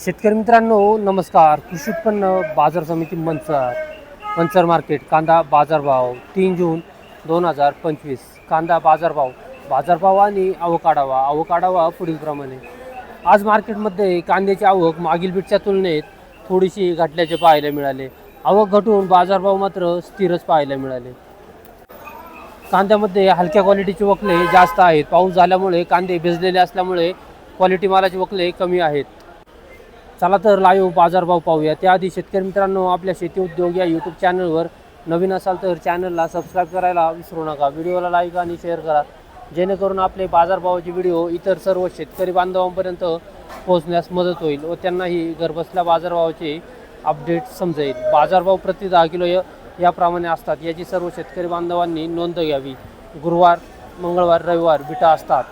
शेतकरी मित्रांनो नमस्कार. कृषी उत्पन्न बाजार समिती मंचर मंचर मार्केट कांदा बाजारभाव तीन जून दोन हजार पंचवीस. कांदा बाजारभाव बाजारभाव आणि आवकाडावा आवकाडावा पुढीलप्रमाणे आज मार्केटमध्ये कांद्याची आवक मागील बीटच्या तुलनेत थोडीशी घटल्याचे पाहायला मिळाले. आवक घटून बाजारभाव मात्र स्थिरच पाहायला मिळाले. कांद्यामध्ये हलक्या क्वालिटीचे वकले जास्त आहेत. पाऊस झाल्यामुळे कांदे भिजलेले असल्यामुळे क्वालिटी मालाचे वकले कमी आहेत. चला तर लाईव्ह बाजारभाव पाहूया. त्याआधी शेतकरी मित्रांनो आपल्या शेती उद्योग या यूट्यूब चॅनलवर नवीन असाल तर चॅनलला सबस्क्राईब करायला विसरू नका. व्हिडिओला लाईक आणि शेअर करा. जेणेकरून आपले बाजारभावाचे व्हिडिओ इतर सर्व शेतकरी बांधवांपर्यंत पोहोचण्यास मदत होईल व त्यांनाही घरबसल्या बाजारभावाचे अपडेट समजेल. बाजारभाव प्रति दहा किलो याप्रमाणे असतात. याची सर्व शेतकरी बांधवांनी नोंद घ्यावी. गुरुवार मंगळवार रविवार बिटा असतात.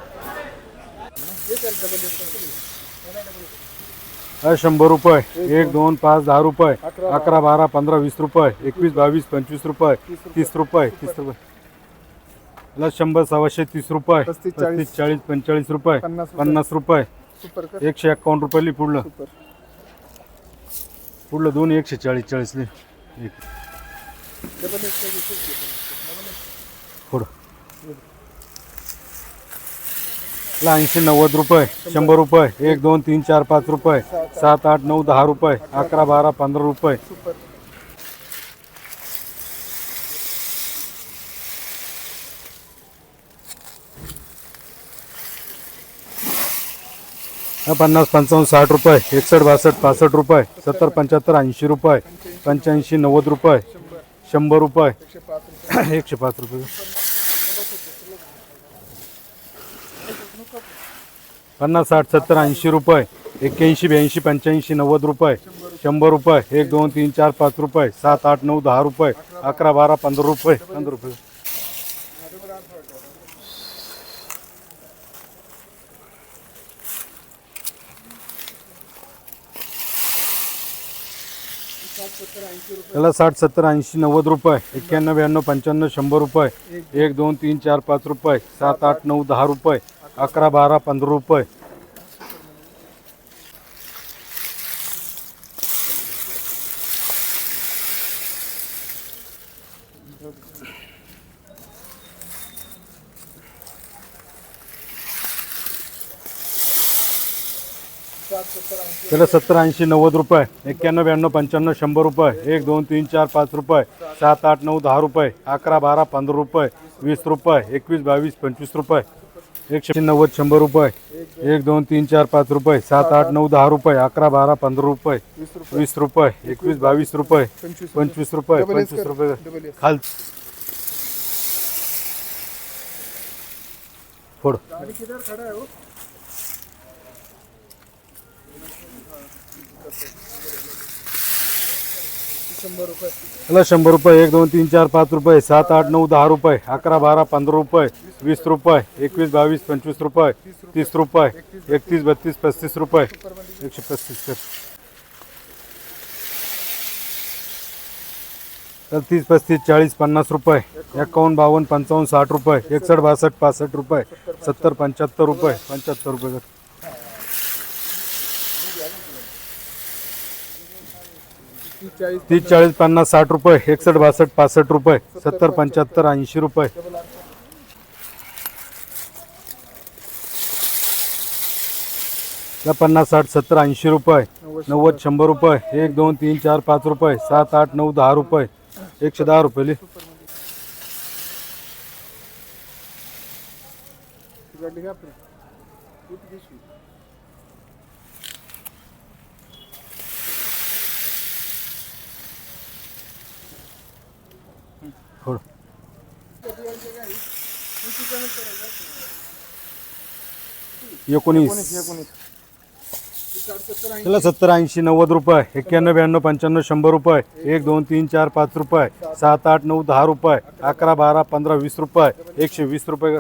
शंभर रुपये एक दोन पाच दहा रुपये अकरा बारा पंधरा वीस रुपये एकवीस बावीस पंचवीस रुपये तीस रुपये तीस रुपये ला शंभर सव्वाशे तीस रुपये पस्तीस, चाळीस. पंचेचाळीस रुपये पन्नास रुपये. एकशे एक्कावन्न रुपये पुढलं पुढलं दोन एकशे चाळीस चाळीस ले एक. पुढं ला ऐंशी नव्वद रुपये शंभर रुपये एक दोन तीन चार पाच रुपये सात आठ नऊ दहा रुपये अकरा बारा पंधरा रुपये. पन्नास पंचावन्न साठ रुपये एकसष्ट बासष्ट पासष्ट रुपये सत्तर पंच्याहत्तर ऐंशी रुपये पंच्याऐंशी नव्वद रुपये शंभर रुपये एकशे पाच रुपये. पन्नास साठ सत्तर ऐंशी रुपये एक्क्याऐंशी ब्याऐंशी पंच्याऐंशी नव्वद रुपये शंभर रुपये एक दोन तीन चार पाच रुपये सात आठ नऊ दहा रुपये अकरा बारा पंधरा रुपये पंधरा रुपये. त्याला साठ सत्तर ऐंशी नव्वद रुपये एक्क्याण्णव ब्याण्णव पंच्याण्णव शंभर रुपये एक दोन तीन चार पाच रुपये सात आठ नऊ दहा रुपये अकरा बारा पंधरा रुपये. त्याला सत्तर ऐंशी नव्वद रुपये एक्क्याण्णव ब्याण्णव पंच्याण्णव शंभर रुपये एक दोन तीन चार पाच रुपये सात आठ नऊ दहा रुपये अकरा बारा पंधरा रुपये वीस रुपये एकवीस बावीस पंचवीस रुपये एकशे नव्वद शंभर रुपये एक दोन तीन चार पाच रुपये सात आठ नऊ दहा रुपये अकरा बारा पंधरा रुपये वीस रुपये एकवीस बावीस रुपये पंचवीस रुपये पंचवीस रुपये खाल फोड. गाड़ी शंभर रुपये एक दोन तीन चार पाच रुपये सात आठ नऊ दहा रुपये अकरा बारा पंधरा रुपये वीस रुपये एकवीस बावीस पंचवीस रुपये तीस रुपये एकतीस बत्तीस पस्तीस रुपये एकशे पस्तीस तर तीस पस्तीस चाळीस पन्नास रुपये एकावन्न बावन्न पंचावन्न साठ रुपये एकसष्ट बासष्ट पासष्ट रुपये सत्तर पंच्याहत्तर रुपये पंच्याहत्तर रुपये. तीस चाळीस पन्नास साठ रुपये एकसष्ट बासष्ट पासष्ट रुपये सत्तर पंच्याहत्तर ऐंशी रुपये. पन्नास साठ सत्तर ऐंशी रुपये नव्वद शंभर रुपये एक दोन तीन चार पाच रुपये सात आठ नऊ दहा रुपये एकशे दहा रुपये एकोणीस. एकोणीस सत्तर ऐंशी त्याला सत्तर ऐंशी नव्वद रुपये एक्क्याण्णव ब्याण्णव पंच्याण्णव शंभर रुपये एक दोन तीन चार पाच रुपये सात आठ नऊ दहा रुपये अकरा बारा पंधरा वीस रुपये एकशे वीस रुपये